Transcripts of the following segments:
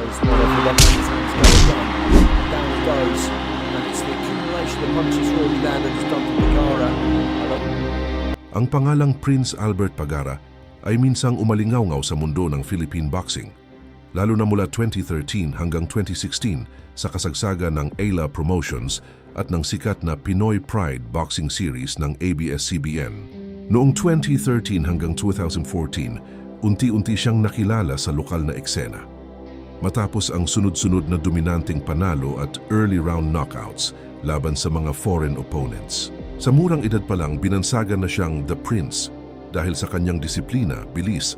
his whatever then when his hands go down. He goes. And it's the accumulation of punches Rory landed has done to Pagara. Ang pangalang Prince Albert Pagara ay minsang umalingaw sa mundo ng Philippine boxing, lalo na mula 2013 hanggang 2016 sa kasagsaga ng Ayla Promotions at ng sikat na Pinoy Pride Boxing Series ng ABS-CBN. Noong 2013 hanggang 2014, unti-unti siyang nakilala sa lokal na eksena. Matapos ang sunod-sunod na dominanting panalo at early round knockouts laban sa mga foreign opponents. Sa murang edad pa lang, binansagan na siyang The Prince dahil sa kanyang disiplina, bilis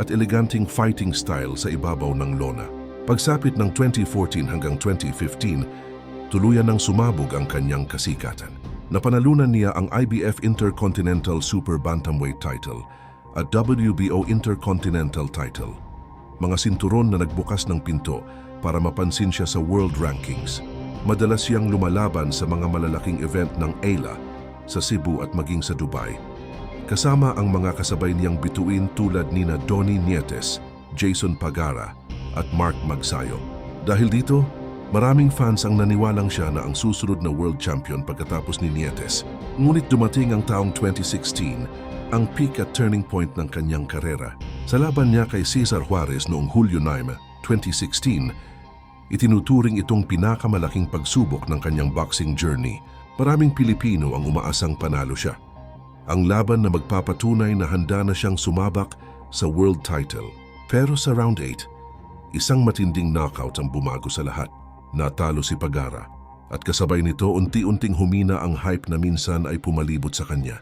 at eleganting fighting style sa ibabaw ng lona. Pagsapit ng 2014 hanggang 2015, tuluyan ng sumabog ang kanyang kasikatan. Napanalunan niya ang IBF Intercontinental Super Bantamweight title at WBO Intercontinental title mga sinturon na nagbukas ng pinto para mapansin siya sa world rankings. Madalas siyang lumalaban sa mga malalaking event ng AILA sa Cebu at maging sa Dubai. Kasama ang mga kasabay niyang bituin tulad nina Donnie Nietes, Jason Pagara at Mark Magsayo. Dahil dito, maraming fans ang naniwalang siya na ang susunod na world champion pagkatapos ni Nietes. Ngunit dumating ang taong 2016 ang peak at turning point ng kanyang karera. Sa laban niya kay Cesar Juarez noong Hulyo 9, 2016, itinuturing itong pinakamalaking pagsubok ng kanyang boxing journey. Maraming Pilipino ang umaasang panalo siya. Ang laban na magpapatunay na handa na siyang sumabak sa world title. Pero sa round 8, isang matinding knockout ang bumago sa lahat. Natalo si Pagara at kasabay nito unti-unting humina ang hype na minsan ay pumalibot sa kanya.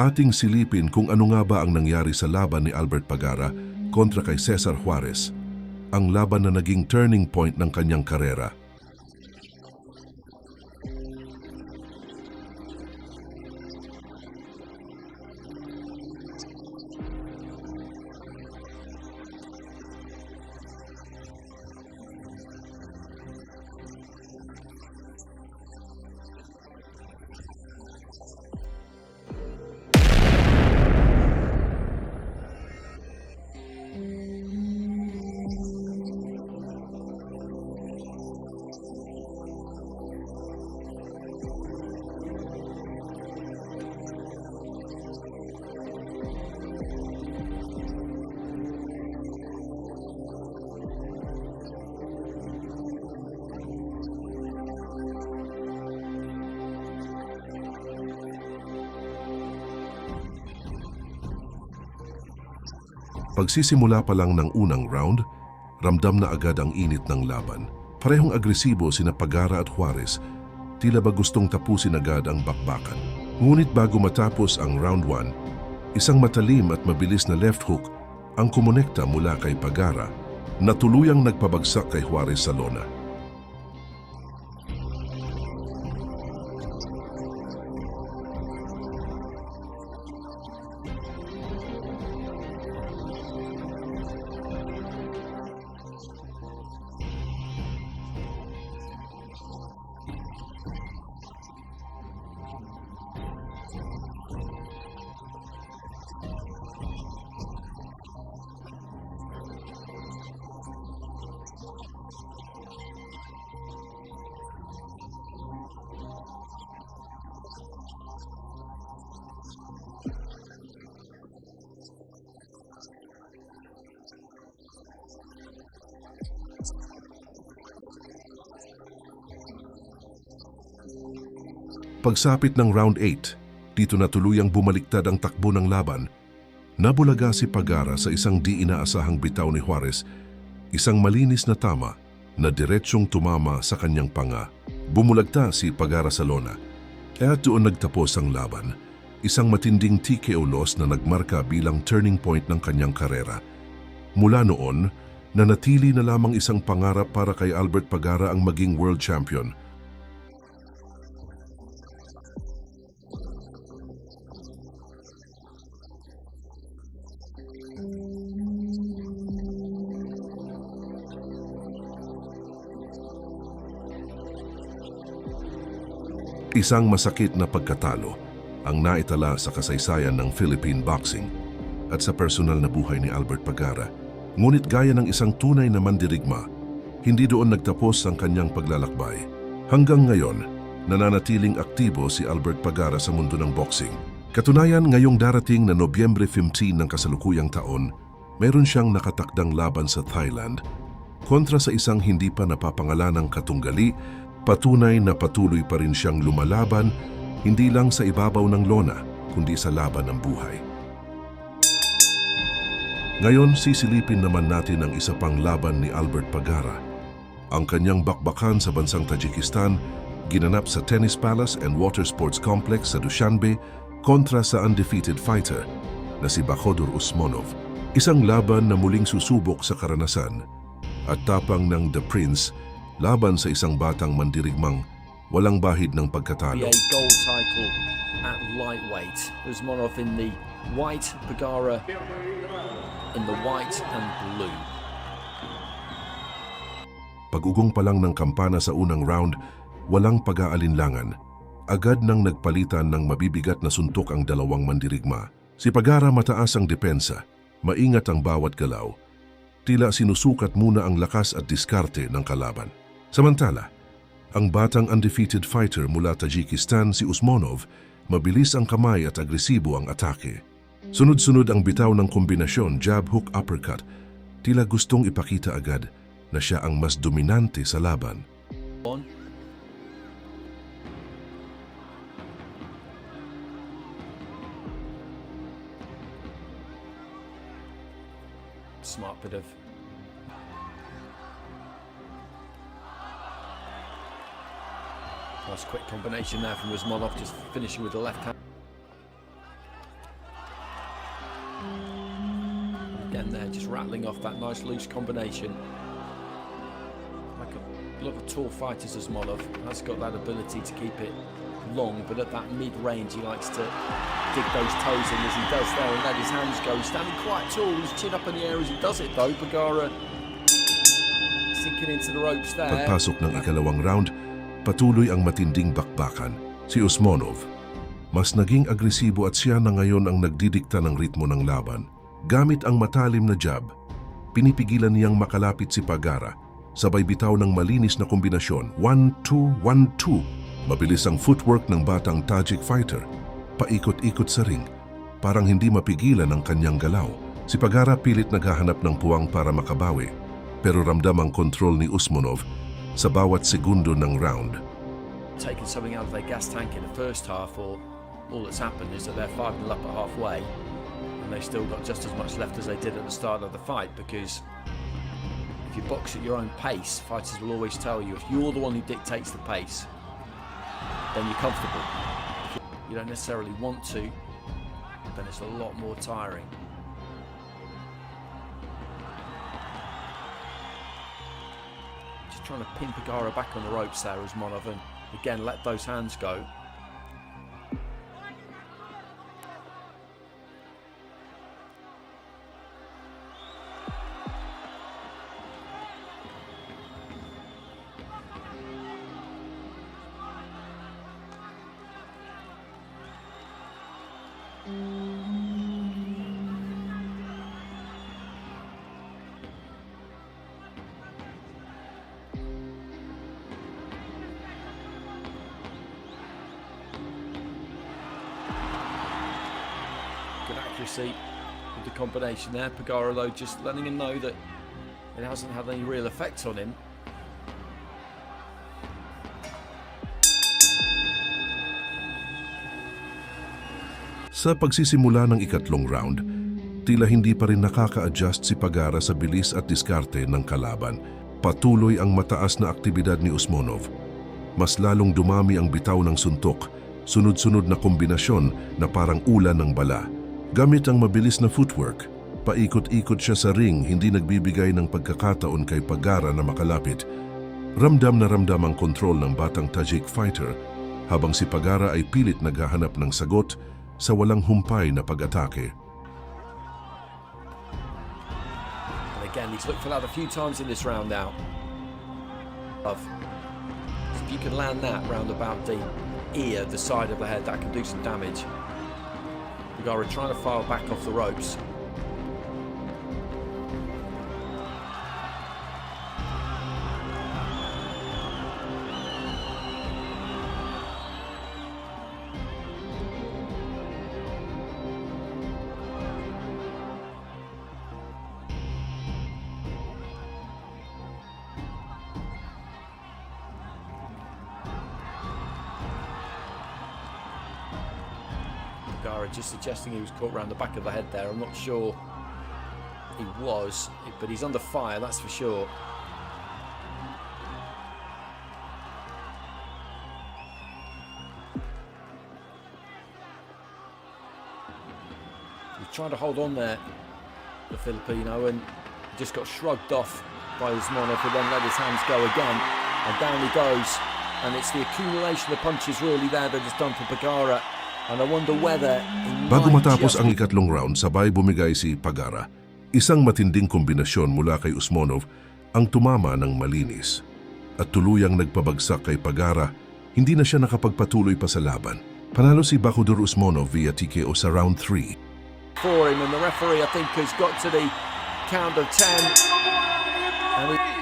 Ating silipin kung ano nga ba ang nangyari sa laban ni Albert Pagara kontra kay Cesar Juarez, ang laban na naging turning point ng kanyang karera. Pagsisimula pa lang ng unang round, ramdam na agad ang init ng laban. Parehong agresibo sina Pagara at Juarez, tila ba gustong tapusin agad ang bakbakan. Ngunit bago matapos ang round 1, isang matalim at mabilis na left hook ang kumonekta mula kay Pagara na tuluyang nagpabagsak kay Juarez sa lona. Pagsapit ng round 8, dito na tuluyang bumaliktad ang takbo ng laban. Nabulaga si Pagara sa isang di inaasahang bitaw ni Juarez, isang malinis na tama na diretsyong tumama sa kanyang panga. Bumulagta si Pagara sa lona. At doon nagtapos ang laban, isang matinding TKO loss na nagmarka bilang turning point ng kanyang karera. Mula noon, nanatili na lamang isang pangarap para kay Albert Pagara ang maging world champion – Isang masakit na pagkatalo ang naitala sa kasaysayan ng Philippine boxing at sa personal na buhay ni Albert Pagara. Ngunit gaya ng isang tunay na mandirigma, hindi doon nagtapos ang kanyang paglalakbay. Hanggang ngayon, nananatiling aktibo si Albert Pagara sa mundo ng boxing. Katunayan ngayong darating na Nobyembre 15 ng kasalukuyang taon, meron siyang nakatakdang laban sa Thailand kontra sa isang hindi pa napapangalanang katunggali, patunay na patuloy pa rin siyang lumalaban hindi lang sa ibabaw ng lona, kundi sa laban ng buhay. Ngayon, sisilipin naman natin ang isa pang laban ni Albert Pagara. Ang kanyang bakbakan sa bansang Tajikistan, ginanap sa Tennis Palace and Water Sports Complex sa Dushanbe kontra sa undefeated fighter na si Bakodur Usmonov. Isang laban na muling susubok sa karanasan at tapang ng The Prince laban sa isang batang mandirigmang walang bahid ng pagkatalo. PA gold title at lightweight. Usmanov in the white, Bagara in the white and blue. Pag-ugong pa lang ng kampana sa unang round, walang pag-aalinlangan. Agad nang nagpalitan ng mabibigat na suntok ang dalawang mandirigma. Si Pagara mataas ang depensa, maingat ang bawat galaw. Tila sinusukat muna ang lakas at diskarte ng kalaban. Samantala, ang batang undefeated fighter mula Tajikistan si Usmonov, mabilis ang kamay at agresibo ang atake. Sunod-sunod ang bitaw ng kombinasyon jab-hook uppercut, tila gustong ipakita agad na siya ang mas dominante sa laban. On. Smart bit of nice quick combination there from Usmanov, just finishing with the left hand. Again there, just rattling off that nice loose combination like a lot of tall fighters as Molov has got that ability to keep it long, but at that mid-range he likes to dig those toes in as he does there and let his hands go. He's standing quite tall, his chin up in the air as he does it though. Bagara sinking into the ropes there. Patuloy ang matinding bakbakan. Si Usmonov, mas naging agresibo at siya na ngayon ang nagdidikta ng ritmo ng laban. Gamit ang matalim na jab, pinipigilan niyang makalapit si Pagara sabay bitaw ng malinis na kombinasyon 1-2-1-2. Mabilis ang footwork ng batang Tajik fighter. Paikot-ikot sa ring, parang hindi mapigilan ang kanyang galaw. Si Pagara pilit naghahanap ng puwang para makabawi, pero ramdam ang kontrol ni Usmonov sa bawat segundo ng round. Taking something out of their gas tank in the first half, or all that's happened is that they're 5 0 up at halfway, and they've still got just as much left as they did at the start of the fight. Because if you box at your own pace, fighters will always tell you if you're the one who dictates the pace, then you're comfortable. If you don't necessarily want to, then it's a lot more tiring. Trying to pin Pagara back on the ropes there as Monov and again let those hands go. Accuracy with the combination there. Pagara though just letting him know that it hasn't had any real effect on him. Sa pagsisimula ng ikatlong round, tila hindi pa rin nakaka-adjust si Pagara sa bilis at diskarte ng kalaban. Patuloy ang mataas na aktibidad ni Usmonov. Mas lalong dumami ang bitaw ng suntok, sunod-sunod na kombinasyon na parang ulan ng bala. Gamit ang mabilis na footwork, paikot-ikot siya sa ring hindi nagbibigay ng pagkakataon kay Pagara na makalapit. Ramdam na ramdam ang kontrol ng batang Tajik fighter habang si Pagara ay pilit naghahanap ng sagot sa walang humpay na pag-atake. Again, he's looked for that a few times in this round now. Love. If you can land that round about the ear, the side of the head. That can do some damage. Bagara trying to file back off the ropes. Bagara just suggesting he was caught around the back of the head there. I'm not sure he was, but he's under fire, that's for sure. He's trying to hold on there, the Filipino, and just got shrugged off by Usmanov, who then let his hands go again, and down he goes. And it's the accumulation of punches really there that has done for Bagara. Bago matapos ang ikatlong round, sabay bumigay si Pagara. Isang matinding kombinasyon mula kay Usmonov ang tumama ng malinis. At tuluyang nagpabagsak kay Pagara, hindi na siya nakapagpatuloy pa sa laban. Panalo si Bakudur Usmonov via TKO sa round 3. for him, and the referee, I think, has got to the count of 10. And he,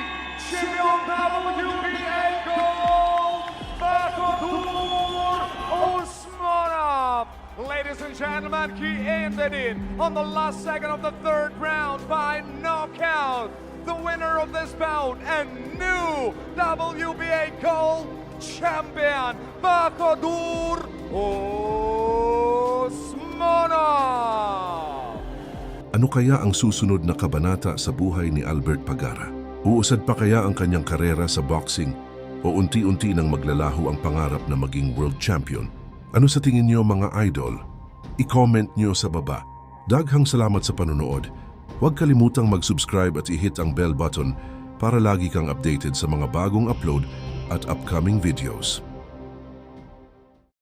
gentlemen, he ended it on the last second of the third round by knockout. The winner of this bout and new WBA Gold champion, Bakodur Osmanov. Ano kaya ang susunod na kabanata sa buhay ni Albert Pagara? Uusad pa kaya ang kanyang karera sa boxing o unti-unti nang maglalaho ang pangarap na maging world champion? Ano sa tingin niyo mga idol? I-comment niyo sa baba. Daghang salamat sa panonood. Huwag kalimutang mag-subscribe at i-hit ang bell button para lagi kang updated sa mga bagong upload at upcoming videos.